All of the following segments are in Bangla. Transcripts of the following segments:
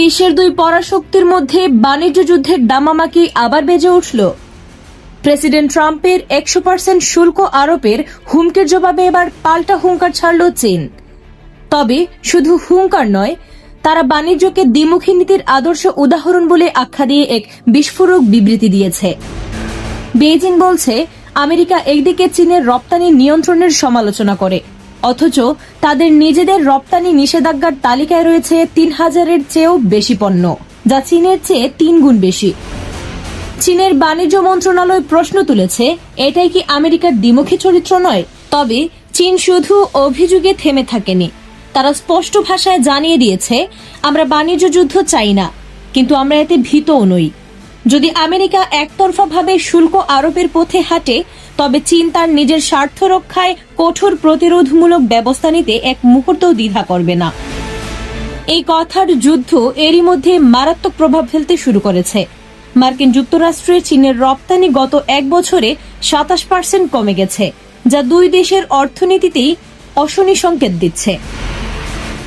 বিশ্বের দুই পরাশক্তির মধ্যে বাণিজ্য যুদ্ধের দামামাকি আবার বেজে উঠল। প্রেসিডেন্ট ট্রাম্পের একশো পার্সেন্ট শুল্ক আরোপের হুমকির জবাবে এবার পাল্টা হুঙ্কার ছাড়ল চীন। তবে শুধু হুঙ্কার নয়, তারা বাণিজ্যকে দ্বিমুখী নীতির আদর্শ উদাহরণ বলে আখ্যা দিয়ে এক বিস্ফোরক বিবৃতি দিয়েছে। বেইজিং বলছে, আমেরিকা একদিকে চীনের রপ্তানি নিয়ন্ত্রণের সমালোচনা করে অথচ তাদের নিজেদের রপ্তানি নিষেধাজ্ঞার তালিকায় রয়েছে তিন হাজারের চেয়েও বেশি পণ্য, যা চীনের চেয়ে তিন গুণ বেশি। চীনের বাণিজ্য মন্ত্রণালয় প্রশ্ন তুলেছে, এটাই কি আমেরিকার দ্বিমুখী চরিত্র নয়? তবে চীন শুধু অভিযোগে থেমে থাকেনি। তারা স্পষ্ট ভাষায় জানিয়ে দিয়েছে, আমরা বাণিজ্য যুদ্ধ চাই না, কিন্তু আমরা এতে ভীতও নই। যদি আমেরিকা একতরফাভাবে শুল্ক আরোপের পথে হাঁটে, তবে চীন তার নিজের স্বার্থ রক্ষায় কঠোর প্রতিরোধমূলক ব্যবস্থা নিতে এক মুহূর্তও দ্বিধা করবে না। এই কথার যুদ্ধ এরই মধ্যে মারাত্মক প্রভাব ফেলতে শুরু করেছে। মার্কিন যুক্তরাষ্ট্রে চীনের রপ্তানি গত এক বছরে সাতাশ পার্সেন্ট কমে গেছে, যা দুই দেশের অর্থনীতিতেই অশনি সংকেত দিচ্ছে।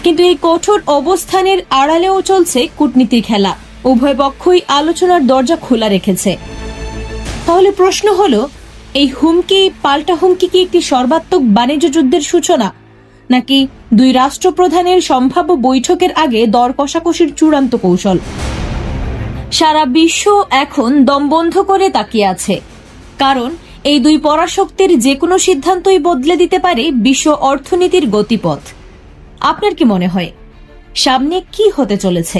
কিন্তু এই কঠোর অবস্থানের আড়ালেও চলছে কূটনীতির খেলা। উভয় পক্ষই আলোচনার দরজা খোলা রেখেছে। তাহলে প্রশ্ন হলো, এই হুমকি, পাল্টা হুমকি কি একটি সর্বাত্মক বাণিজ্য যুদ্ধের সূচনা? নাকি দুই রাষ্ট্রপ্রধানের সম্ভাব্য বৈঠকের আগে দর কষাকষির চূড়ান্ত কৌশল? সারা বিশ্ব এখন দম বন্ধ করে তাকিয়ে আছে। কারণ এই দুই পরাশক্তির যে কোনো সিদ্ধান্তই বদলে দিতে পারে বিশ্ব অর্থনীতির গতিপথ। আপনার কি মনে হয়, সামনে কি হতে চলেছে?